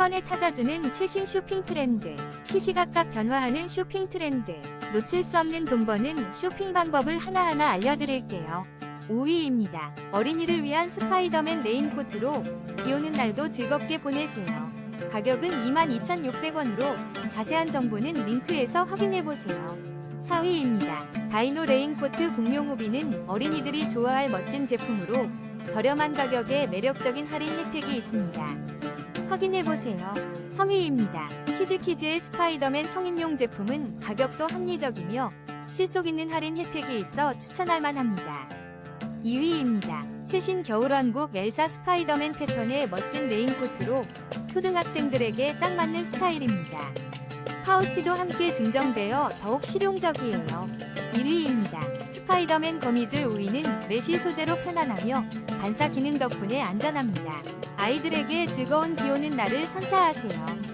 번에 찾아주는 최신 쇼핑 트렌드. 시시각각 변화하는 쇼핑 트렌드. 놓칠 수 없는 돈 버는 쇼핑 방법을 하나하나 알려드릴게요. 5위입니다. 어린이를 위한 스파이더맨 레인코트로 비 오는 날도 즐겁게 보내세요. 가격은 22,600원으로 자세한 정보는 링크에서 확인해보세요. 4위입니다. 다이노 레인코트 공룡 우비는 어린이들이 좋아할 멋진 제품으로 저렴한 가격에 매력적인 할인 혜택이 있습니다. 확인해보세요. 3위입니다. 키즈키즈의 스파이더맨 성인용 제품은 가격도 합리적이며 실속 있는 할인 혜택이 있어 추천할 만합니다. 2위입니다. 최신 겨울왕국 엘사 스파이더맨 패턴의 멋진 레인코트로 초등학생들에게 딱 맞는 스타일입니다. 파우치도 함께 증정되어 더욱 실용적이에요. 1위입니다. 스파이더맨 거미줄 우위는 메쉬 소재로 편안하며 반사 기능 덕분에 안전합니다. 아이들에게 즐거운 비 오는 날을 선사하세요.